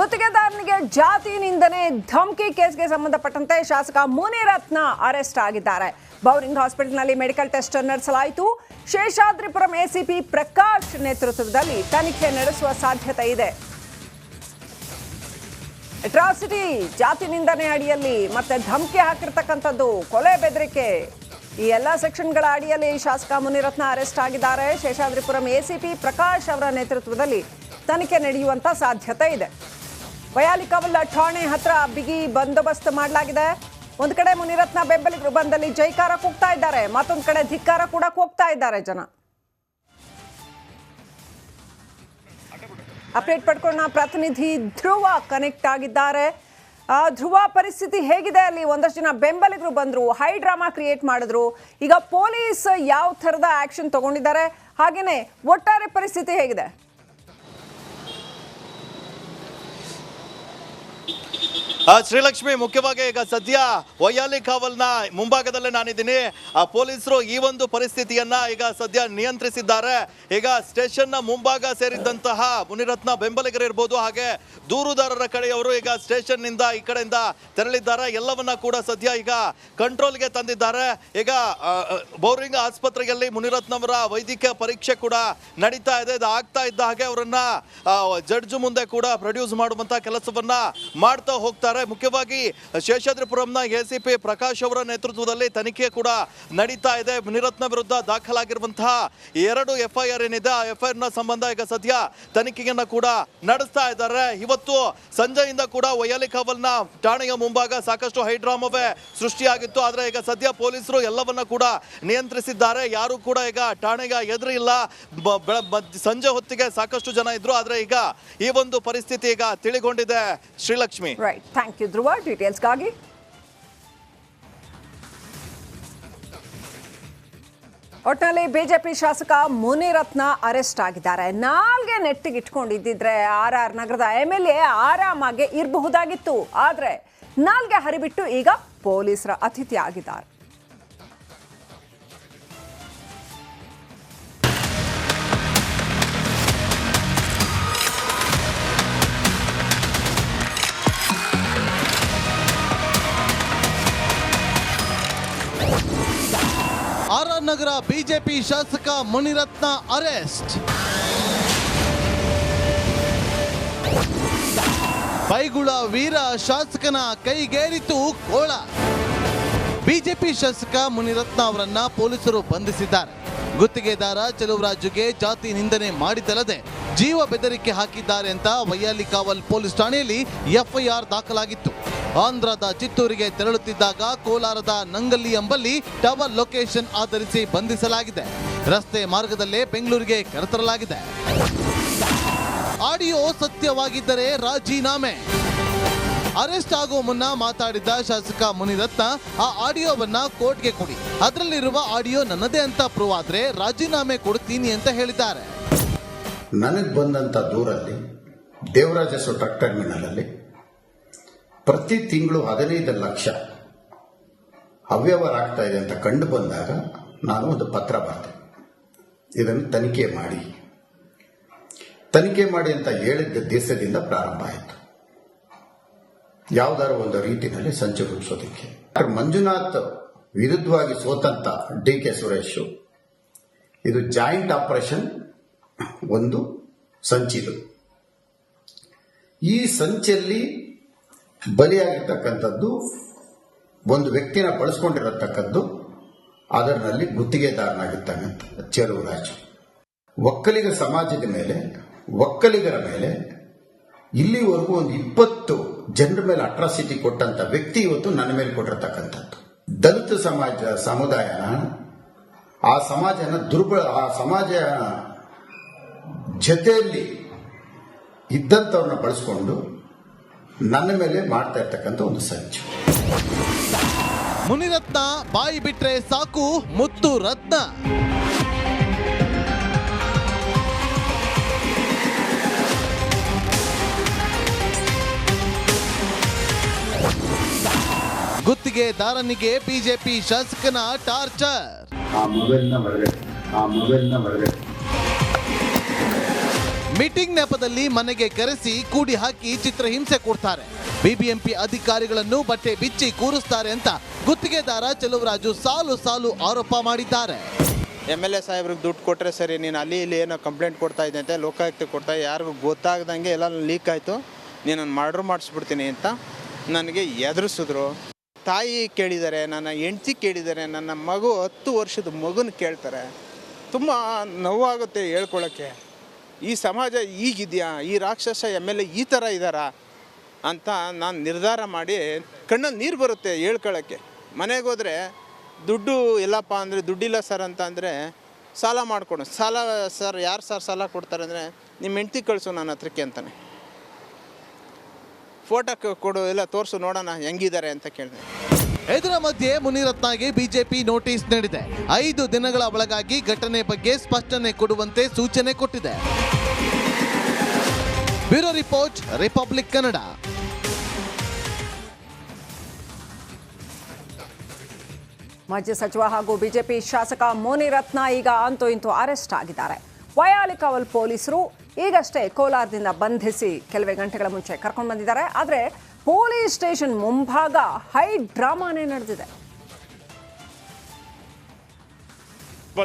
ಗುತ್ತಿಗೆದಾರನಿಗೆ ಜಾತಿ ನಿಂದನೆ ಧಮಕಿ ಕೇಸ್ಗೆ ಸಂಬಂಧಪಟ್ಟಂತೆ ಶಾಸಕ ಮುನಿರತ್ನ ಅರೆಸ್ಟ್ ಆಗಿದ್ದಾರೆ. ಬೌರಿಂಗ್ ಹಾಸ್ಪಿಟಲ್ನಲ್ಲಿ ಮೆಡಿಕಲ್ ಟೆಸ್ಟ್ ನಡೆಸಲಾಯಿತು. ಶೇಷಾದ್ರಿಪುರಂ ಎಸಿಪಿ ಪ್ರಕಾಶ್ ನೇತೃತ್ವದಲ್ಲಿ ತನಿಖೆ ನಡೆಸುವ ಸಾಧ್ಯತೆ ಇದೆ. ಅಟ್ರಾಸಿಟಿ ಜಾತಿ ನಿಂದನೆ ಅಡಿಯಲ್ಲಿ, ಮತ್ತೆ ಧಮಕಿ ಹಾಕಿರ್ತಕ್ಕಂಥದ್ದು ಕೊಲೆ ಬೆದರಿಕೆ. ಈ ಎಲ್ಲ ಸೆಕ್ಷನ್ಗಳ ಅಡಿಯಲ್ಲಿ ಶಾಸಕ ಮುನಿರತ್ನ ಅರೆಸ್ಟ್ ಆಗಿದ್ದಾರೆ. ಶೇಷಾದ್ರಿಪುರಂ ಎಸಿಪಿ ಪ್ರಕಾಶ್ ಅವರ ನೇತೃತ್ವದಲ್ಲಿ ತನಿಖೆ ನಡೆಯುವಂತ ಸಾಧ್ಯತೆ ಇದೆ. ವಯಾಲಿಕವಲ್ಲ ಠಾಣೆ ಹತ್ರ ಬಿಗಿ ಬಂದೋಬಸ್ತ್ ಮಾಡಲಾಗಿದೆ. ಒಂದು ಕಡೆ ಮುನಿರತ್ನ ಬೆಂಬಲಿಗರು ಬಂದಲ್ಲಿ ಜೈಕಾರ ಕೂಗ್ತಾ ಇದ್ದಾರೆ. ಮತ್ತೊಂದು ಕಡೆ ಧಿಕ್ಕಾರ ಕೂಡ ಕೂಗ್ತಾ ಇದ್ದಾರೆ ಜನ. ಅಪ್ಡೇಟ್ ಪಡ್ಕೊಂಡ ಪ್ರತಿನಿಧಿ ಧ್ರುವ ಕನೆಕ್ಟ್ ಆಗಿದ್ದಾರೆ. ಆ, ಧ್ರುವ ಪರಿಸ್ಥಿತಿ ಹೇಗಿದೆ ಅಲ್ಲಿ? ಒಂದಷ್ಟು ಜನ ಬೆಂಬಲಿಗರು ಬಂದ್ರು ಹೈ ಡ್ರಾಮಾ ಕ್ರಿಯೇಟ್ ಮಾಡಿದ್ರು. ಈಗ ಪೊಲೀಸ್ ಯಾವ ಥರದ ಆಕ್ಷನ್ ತಗೊಂಡಿದ್ದಾರೆ? ಹಾಗೇನೆ ಒಟ್ಟಾರೆ ಪರಿಸ್ಥಿತಿ ಹೇಗಿದೆ? Thank you. ಶ್ರೀಲಕ್ಷ್ಮಿ, ಮುಖ್ಯವಾಗಿ ಈಗ ಸದ್ಯ ವೈಯಾಲಿ ಕಾವಲ್ನ ಮುಂಭಾಗದಲ್ಲೇ ನಾನಿದ್ದೀನಿ. ಪೊಲೀಸರು ಈ ಒಂದು ಪರಿಸ್ಥಿತಿಯನ್ನ ಈಗ ಸದ್ಯ ನಿಯಂತ್ರಿಸಿದ್ದಾರೆ. ಈಗ ಸ್ಟೇಷನ್ನ ಮುಂಭಾಗ ಸೇರಿದ್ದಂತಹ ಮುನಿರತ್ನ ಬೆಂಬಲಿಗರಿರ್ಬೋದು ಹಾಗೆ ದೂರುದಾರರ ಕಡೆಯವರು ಈಗ ಸ್ಟೇಷನ್ನಿಂದ ಈ ಕಡೆಯಿಂದ ತೆರಳಿದ್ದಾರೆ. ಎಲ್ಲವನ್ನ ಕೂಡ ಸದ್ಯ ಈಗ ಕಂಟ್ರೋಲ್ಗೆ ತಂದಿದ್ದಾರೆ. ಈಗ ಬೋರಿಂಗ್ ಆಸ್ಪತ್ರೆಯಲ್ಲಿ ಮುನಿರತ್ನವರ ವೈದ್ಯಕೀಯ ಪರೀಕ್ಷೆ ಕೂಡ ನಡೀತಾ ಇದೆ. ಇದು ಆಗ್ತಾ ಇದ್ದ ಹಾಗೆ ಅವರನ್ನ ಜಡ್ಜ್ ಮುಂದೆ ಕೂಡ ಪ್ರೊಡ್ಯೂಸ್ ಮಾಡುವಂತ ಕೆಲಸವನ್ನ ಮಾಡ್ತಾ ಹೋಗ್ತಾರೆ ಮುಖ್ಯವಾಗಿ ಶೇಷಾದ್ರಿಪುರಂನ ಎ ಸಿ ಪಿ ಪ್ರಕಾಶ್ ಅವರ ನೇತೃತ್ವದಲ್ಲಿ ತನಿಖೆ ಕೂಡ ನಡೀತಾ ಇದೆ. ಮುನಿರತ್ನ ವಿರುದ್ಧ ದಾಖಲಾಗಿರುವಂತಹ ಎರಡು ಎಫ್ಐಆರ್ ಏನಿದೆ, ಆ ನ ಸಂಬಂಧ ಈಗ ಸದ್ಯ ತನಿಖೆಯನ್ನ ಕೂಡ ನಡೆಸ್ತಾ ಇದ್ದಾರೆ. ಇವತ್ತು ಸಂಜೆಯಿಂದ ಕೂಡ ವೈಯಾಲಿ ಕಾವಲ್ನ ಠಾಣೆಯ ಮುಂಭಾಗ ಸಾಕಷ್ಟು ಹೈಡ್ರಾಮವೇ ಸೃಷ್ಟಿಯಾಗಿತ್ತು. ಆದ್ರೆ ಈಗ ಸದ್ಯ ಪೊಲೀಸರು ಎಲ್ಲವನ್ನ ಕೂಡ ನಿಯಂತ್ರಿಸಿದ್ದಾರೆ. ಯಾರು ಕೂಡ ಈಗ ಠಾಣೆಗೆ ಎದುರು ಇಲ್ಲ. ಸಂಜೆ ಹೊತ್ತಿಗೆ ಸಾಕಷ್ಟು ಜನ ಇದ್ರು. ಆದರೆ ಈಗ ಈ ಒಂದು ಪರಿಸ್ಥಿತಿ ಈಗ ತಿಳಿಗೊಂಡಿದೆ. ಶ್ರೀಲಕ್ಷ್ಮಿ. ಥ್ಯಾಂಕ್ ಯು ಧ್ರುವ ಡೀಟೇಲ್ಸ್ಗಾಗಿ ಒಟ್ಟಿನಲ್ಲಿ ಬಿಜೆಪಿ ಶಾಸಕ ಮುನಿರತ್ನ ಅರೆಸ್ಟ್ ಆಗಿದ್ದಾರೆ. ನಾಲ್ಗೆ ನೆಟ್ಟಿಗೆ ಇಟ್ಕೊಂಡಿದ್ದಿದ್ರೆ ಆರ್ ಆರ್ ನಗರದ ಎಂ ಎಲ್ ಎ ಆರಾಮಾಗಿ ಇರಬಹುದಾಗಿತ್ತು. ಆದರೆ ನಾಲ್ಗೆ ಹರಿಬಿಟ್ಟು ಈಗ ಪೊಲೀಸರ ಅತಿಥಿ ಆಗಿದ್ದಾರೆ ಆರ್ ಆರ್ ನಗರ ಬಿಜೆಪಿ ಶಾಸಕ ಮುನಿರತ್ನ ಅರೆಸ್ಟ್. ಬೈಗುಳ ವೀರ ಶಾಸಕನ ಕೈಗೇರಿತು ಕೋಳ. ಬಿಜೆಪಿ ಶಾಸಕ ಮುನಿರತ್ನ ಅವರನ್ನ ಪೊಲೀಸರು ಬಂಧಿಸಿದ್ದಾರೆ. ಗುತ್ತಿಗೆದಾರ ಚಲುವರಾಜುಗೆ ಜಾತಿ ನಿಂದನೆ ಮಾಡಿದ್ದಲ್ಲದೆ ಜೀವ ಬೆದರಿಕೆ ಹಾಕಿದ್ದಾರೆ ಅಂತ ವೈಯಾಲಿ ಕಾವಲ್ ಪೊಲೀಸ್ ಠಾಣೆಯಲ್ಲಿ ಎಫ್ಐಆರ್ ದಾಖಲಾಗಿತ್ತು. ಆಂಧ್ರದ ಚಿತ್ತೂರಿಗೆ ತೆರಳುತ್ತಿದ್ದಾಗ ಕೋಲಾರದ ನಂಗಲ್ಲಿ ಎಂಬಲ್ಲಿ ಟವರ್ ಲೊಕೇಶನ್ ಆಧರಿಸಿ ಬಂಧಿಸಲಾಗಿದೆ. ರಸ್ತೆ ಮಾರ್ಗದಲ್ಲೇ ಬೆಂಗಳೂರಿಗೆ ಕರೆತರಲಾಗಿದೆ. ಆಡಿಯೋ ಸತ್ಯವಾಗಿದ್ದರೆ ರಾಜೀನಾಮೆ. ಅರೆಸ್ಟ್ ಆಗೋ ಮುನ್ನ ಮಾತಾಡಿದ ಶಾಸಕ ಮುನಿರತ್ನ, ಆ ಆಡಿಯೋವನ್ನ ಕೋರ್ಟ್ಗೆ ಕೊಡಿ. ಅದರಲ್ಲಿರುವ ಆಡಿಯೋ ನನ್ನದೇ ಅಂತ ಪ್ರೂವ್ ಆದ್ರೆ ರಾಜೀನಾಮೆ ಕೊಡ್ತೀನಿ ಅಂತ ಹೇಳಿದ್ದಾರೆ. ನನಗೆ ಬಂದಂತ ದೂರಲ್ಲಿ ದೇವರಾಜಸ್ ಟ್ರಕ್ ಟರ್ಮಿನಲಲ್ಲಿ ಪ್ರತಿ ತಿಂಗಳು ಹದಿನೈದು ಲಕ್ಷ ಅವ್ಯವಹಾರ ಆಗ್ತಾ ಇದೆ ಅಂತ ಕಂಡು ಬಂದಾಗ ನಾನು ಒಂದು ಪತ್ರ ಬರೆದೆ. ಇದನ್ನು ತನಿಖೆ ಮಾಡಿ. ತನಿಖೆ ಮಾಡಿ ಅಂತ ಹೇಳಿದ್ದ ದೇಶದಿಂದ ಪ್ರಾರಂಭ ಆಯಿತು. ಯಾವುದಾದ್ರು ಒಂದು ರೀತಿಯಲ್ಲಿ ಸಂಚು ರೂಪಿಸೋದಕ್ಕೆ. ಮಂಜುನಾಥ್ ವಿರುದ್ಧವಾಗಿ ಸೋತಂತ ಡಿ ಕೆ ಸುರೇಶ್, ಇದು ಜಾಯಿಂಟ್ ಆಪರೇಷನ್ ಒಂದು ಸಂಚಿದು. ಈ ಸಂಚಲ್ಲಿ ಬಲಿಯಾಗಿರ್ತಕ್ಕಂಥದ್ದು ಒಂದು ವ್ಯಕ್ತಿನ ಬಳಸ್ಕೊಂಡಿರತಕ್ಕದ್ದು ಅದರಲ್ಲಿ ಗುತ್ತಿಗೆದಾರನಾಗಿರ್ತಕ್ಕಂಥ ಚೆಲುವರಾಜು ಒಕ್ಕಲಿಗ ಸಮಾಜದ ಮೇಲೆ, ಒಕ್ಕಲಿಗರ ಮೇಲೆ ಇಲ್ಲಿವರೆಗೂ ಒಂದು ಇಪ್ಪತ್ತು ಜನರ ಮೇಲೆ ಅಟ್ರಾಸಿಟಿ ಕೊಟ್ಟಂತ ವ್ಯಕ್ತಿ ಇವತ್ತು ನನ್ನ ಮೇಲೆ ಕೊಟ್ಟಿರ್ತಕ್ಕಂಥದ್ದು. ದಲಿತ ಸಮಾಜ, ಸಮುದಾಯನ, ಆ ಸಮಾಜನ ದುರ್ಬಲ, ಆ ಸಮಾಜ ಜತೆಯಲ್ಲಿ ಇದ್ದಂಥವ್ರನ್ನ ಬಳಸ್ಕೊಂಡು ನನ್ನ ಮೇಲೆ ಮಾಡ್ತಾ ಇರ್ತಕ್ಕಂಥ ಒಂದು ಸಂಚು ಮುನಿರತ್ನ ಬಾಯಿ ಬಿಟ್ರೆ ಸಾಕು ಮುತ್ತು ರತ್ನ. ಗುತ್ತಿಗೆದಾರನಿಗೆ ಬಿಜೆಪಿ ಶಾಸಕನ ಟಾರ್ಚರ್. ಆ ಮೊಬೈಲ್ನ ಹೊರಗಡೆ ಆ ಮೊಬೈಲ್ನ ಹೊರಗಡೆ. ಮೀಟಿಂಗ್ ನೆಪದಲ್ಲಿ ಮನೆಗೆ ಕರೆಸಿ ಕೂಡಿ ಹಾಕಿ ಚಿತ್ರಹಿಂಸೆ ಕೊಡ್ತಾರೆ. ಬಿಬಿಎಂಪಿ ಅಧಿಕಾರಿಗಳನ್ನು ಬಟ್ಟೆ ಬಿಚ್ಚಿ ಕೂರಿಸ್ತಾರೆ ಅಂತ ಗುತ್ತಿಗೆದಾರ ಚೆಲುವರಾಜು ಸಾಲು ಸಾಲು ಆರೋಪ ಮಾಡಿದ್ದಾರೆ. ಎಂ ಎಲ್ ಎ ಸಾಹೇಬ್ರಿಗೆ ದುಡ್ಡು ಕೊಟ್ಟರೆ ಸರಿ, ನೀನು ಅಲ್ಲಿ ಇಲ್ಲಿ ಏನೋ ಕಂಪ್ಲೇಂಟ್ ಕೊಡ್ತಾ ಅಂತ ಲೋಕಾಯುಕ್ತ ಕೊಡ್ತಾ ಯಾರಿಗೂ ಗೊತ್ತಾಗ್ದಂಗೆ ಎಲ್ಲ ಲೀಕ್ ಆಯಿತು. ನೀನನ್ನು ಮರ್ಡ್ರ್ ಮಾಡಿಸ್ಬಿಡ್ತೀನಿ ಅಂತ ನನಗೆ ಎದುರಿಸಿದ್ರು. ತಾಯಿ ಕೇಳಿದ್ದಾರೆ ನನ್ನ ಹೆಂಡ್ತಿ ಕೇಳಿದ್ದಾರೆ ನನ್ನ ಮಗು ಹತ್ತು ವರ್ಷದ ಮಗುನ ಕೇಳ್ತಾರೆ. ತುಂಬ ನೋವಾಗುತ್ತೆ ಹೇಳ್ಕೊಳ್ಳೋಕ್ಕೆ ಈ ಸಮಾಜ ಈಗಿದೆಯಾ? ಈ ರಾಕ್ಷಸ ಎಂ ಎಲ್ ಎ ಈ ಥರ ಇದ್ದಾರಾ ಅಂತ ನಾನು ನಿರ್ಧಾರ ಮಾಡಿ ಕಣ್ಣಲ್ಲಿ ನೀರು ಬರುತ್ತೆ ಹೇಳ್ಕೊಳ್ಳೋಕ್ಕೆ ಮನೆಗೆ ಹೋದರೆ ದುಡ್ಡು ಇಲ್ಲಪ್ಪ ಅಂದರೆ ದುಡ್ಡಿಲ್ಲ ಸರ್ ಅಂತ ಅಂದರೆ ಸಾಲ ಮಾಡಿಕೊಡು. ಸಾಲ ಸರ್ ಯಾರು ಸರ್ ಸಾಲ ಕೊಡ್ತಾರೆ ಅಂದರೆ ನಿಮ್ಮ ಹೆಂಡ್ತಿ ಕಳಿಸು ನನ್ನ ಹತ್ರಕ್ಕೆ ಅಂತಾನೆ. ಫೋಟೋ ಕೊಡು, ಎಲ್ಲ ತೋರಿಸು, ನೋಡೋಣ ಹೆಂಗಿದ್ದಾರೆ ಅಂತ ಕೇಳಿದೆ. ಇದರ ಮಧ್ಯೆ ಮುನಿರತ್ನಗೆ ಬಿಜೆಪಿ ನೋಟಿಸ್ ನೀಡಿದೆ. ಐದು ದಿನಗಳ ಒಳಗಾಗಿ ಘಟನೆ ಬಗ್ಗೆ ಸ್ಪಷ್ಟನೆ ಕೊಡುವಂತೆ ಸೂಚನೆ ಕೊಟ್ಟಿದೆ. Bureau report, Republic Kannada. ಮಾಜಿ ಸಚಿವ ಹಾಗೂ ಬಿಜೆಪಿ ಶಾಸಕ ಮುನಿರತ್ನ ಈಗ ಅಂತೂ ಇಂತೂ ಅರೆಸ್ಟ್ ಆಗಿದ್ದಾರೆ. ವಯಾಲಿಕಾವಲ್ ಪೊಲೀಸರು ಈಗಷ್ಟೇ ಕೋಲಾರದಿಂದ ಬಂಧಿಸಿ ಕೆಲವೇ ಗಂಟೆಗಳ ಮುಂಚೆ ಕರ್ಕೊಂಡು ಬಂದಿದ್ದಾರೆ ಆದರೆ ಪೊಲೀಸ್ ಸ್ಟೇಷನ್ ಮುಂಭಾಗ ಹೈ ಡ್ರಾಮಾನೇ ನಡೆದಿದೆ.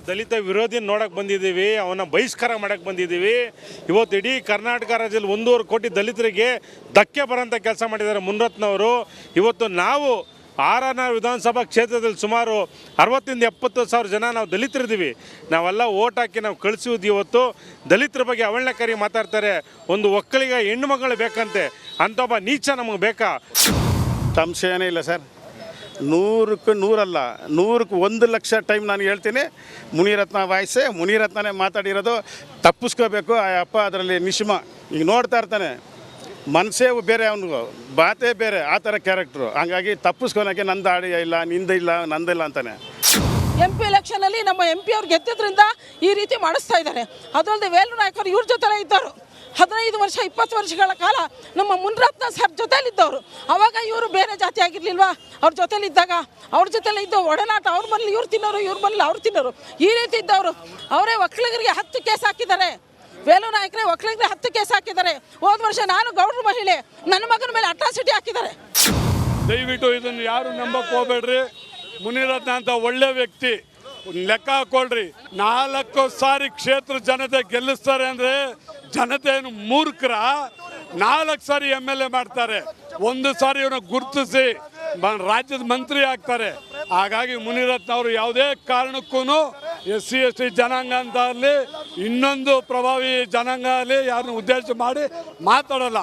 ದಲಿತ ವಿರೋಧಿ ನೋಡಕ್ಕೆ ಬಂದಿದ್ದೀವಿ ಅವನ ಬಹಿಷ್ಕಾರ ಮಾಡಕ್ಕೆ ಬಂದಿದ್ದೀವಿ. ಇವತ್ತು ಇಡೀ ಕರ್ನಾಟಕ ರಾಜ್ಯದಲ್ಲಿ ಒಂದೂವರೆ ಕೋಟಿ ದಲಿತರಿಗೆ ಧಕ್ಕೆ ಬರೋಂಥ ಕೆಲಸ ಮಾಡಿದ್ದಾರೆ ಮುನ್ರತ್ನವರು. ಇವತ್ತು ನಾವು ಆರನ ವಿಧಾನಸಭಾ ಕ್ಷೇತ್ರದಲ್ಲಿ ಸುಮಾರು ಅರವತ್ತಿಂದ ಎಪ್ಪತ್ತು ಸಾವಿರ ಜನ ನಾವು ದಲಿತರಿದ್ದೀವಿ. ನಾವೆಲ್ಲ ಓಟ್ ಹಾಕಿ ನಾವು ಕಳಿಸುವುದು ಇವತ್ತು ದಲಿತರ ಬಗ್ಗೆ ಅವಳನಕಾರಿ ಮಾತಾಡ್ತಾರೆ. ಒಂದು ಒಕ್ಕಲಿಗ ಹೆಣ್ಣು ಮಗಳು ಬೇಕಂತೆ. ಅಂಥ ಒಬ್ಬ ನೀಚ ನಮಗೆ ಬೇಕಾ? ಸಂಶಯನೇ ಇಲ್ಲ ಸರ್. ನೂರಕ್ಕೆ ನೂರಲ್ಲ ನೂರಕ್ಕೆ ಒಂದು ಲಕ್ಷ ಟೈಮ್ ನಾನು ಹೇಳ್ತೀನಿ. ಮುನಿರತ್ನ ವಾಯ್ಸೆ ಮುನಿರತ್ನನೇ ಮಾತಾಡಿರೋದು ತಪ್ಪಿಸ್ಕೋಬೇಕು ಆ ಅಪ್ಪ ಅದರಲ್ಲಿ ನಿಶ್ಮ. ಈಗ ನೋಡ್ತಾ ಇರ್ತಾನೆ. ಮನಸ್ಸೇ ಬೇರೆ ಅವನಿಗೂ ಬಾತೇ ಬೇರೆ ಆ ಥರ ಕ್ಯಾರೆಕ್ಟ್ರು ಹಂಗಾಗಿ ತಪ್ಪಿಸ್ಕೊಳಕ್ಕೆ ನಂದು ಆಡಿ ಇಲ್ಲ ನಿಂದಿಲ್ಲ ನಂದಿಲ್ಲ ಅಂತಾನೆ. ಎಂ ಪಿ ಎಲೆಕ್ಷನಲ್ಲಿ ನಮ್ಮ ಎಂ ಪಿ ಅವ್ರು ಗೆದ್ದಿದ್ರಿಂದ ಈ ರೀತಿ ಮಾಡಿಸ್ತಾ ಇದ್ದಾರೆ. ಅದಲ್ಲದೆ ವೇಲು ನಾಯಕರು ಇವ್ರ ಜೊತೆಲೇ ಇದ್ದರು. ಹದಿನೈದು ವರ್ಷ, ಇಪ್ಪತ್ತು ವರ್ಷಗಳ ಕಾಲ ನಮ್ಮ ಮುನ್ರತ್ನ ಸರ್ ಜೊತೆಲಿದ್ದವರು ಅವಾಗ ಇವರು ಬೇರೆ ಜಾತಿ ಆಗಿರ್ಲಿಲ್ವಾ? ಅವ್ರ ಜೊತೆಲಿದ್ದಾಗ ಅವ್ರ ಜೊತೆಲಿ ಇದ್ದ ಒಡನಾಟ, ಅವ್ರ ಮನೇಲಿ ಇವ್ರು ತಿನ್ನೋರು, ಇವ್ರ ಮನೇಲಿ ಅವ್ರು ತಿನ್ನೋರು. ಈ ರೀತಿ ಇದ್ದವರು. ಅವರೇ ಒಕ್ಕಲಿಗರಿಗೆ ಹತ್ತು ಕೇಸ್ ಹಾಕಿದ್ದಾರೆ. ವೇಲು ನಾಯಕರೇ, ಒಕ್ಕಲಿಗರಿಗೆ ಹತ್ತು ಕೇಸ್ ಹಾಕಿದ್ದಾರೆ. ಹೋದ ವರ್ಷ ನಾನು ಗೌಡ್ರ ಮಹಿಳೆ, ನನ್ನ ಮಗನ ಮೇಲೆ ಅಟ್ರಾಸಿಟಿ ಹಾಕಿದ್ದಾರೆ. ದಯವಿಟ್ಟು ಇದನ್ನು ಯಾರು ನಂಬಕ್ಕೆ ಹೋಗ್ಬೇಡ್ರಿ. ಮುನಿರತ್ನ ಅಂತ ಒಳ್ಳೆ ವ್ಯಕ್ತಿ. ಲೆಕ್ಕ ಹಾಕೊಳ್ರಿ. ನಾಲ್ಕು ಸಾರಿ ಕ್ಷೇತ್ರ ಜನತೆ ಗೆಲ್ಲಿಸ್ತಾರೆ ಅಂದ್ರೆ ಜನತೆ ಏನು ಮೂರ್ಖರ ನಾಲ್ಕು ಸಾರಿ ಎಂ ಎಲ್ ಎ ಮಾಡ್ತಾರೆ. ಒಂದು ಸಾರಿ ಇವನ ಗುರುತಿಸಿ ರಾಜ್ಯದ ಮಂತ್ರಿ ಆಗ್ತಾರೆ. ಹಾಗಾಗಿ ಮುನಿರತ್ನ ಅವರು ಯಾವುದೇ ಕಾರಣಕ್ಕೂ ಎಸ್ ಸಿ, ಎಸ್ ಟಿ ಜನಾಂಗ ಅಂತ ಆಗಲಿ, ಇನ್ನೊಂದು ಪ್ರಭಾವಿ ಜನಾಂಗ ಅಲ್ಲಿ ಯಾರನ್ನು ಉದ್ದೇಶ ಮಾಡಿ ಮಾತಾಡಲ್ಲ.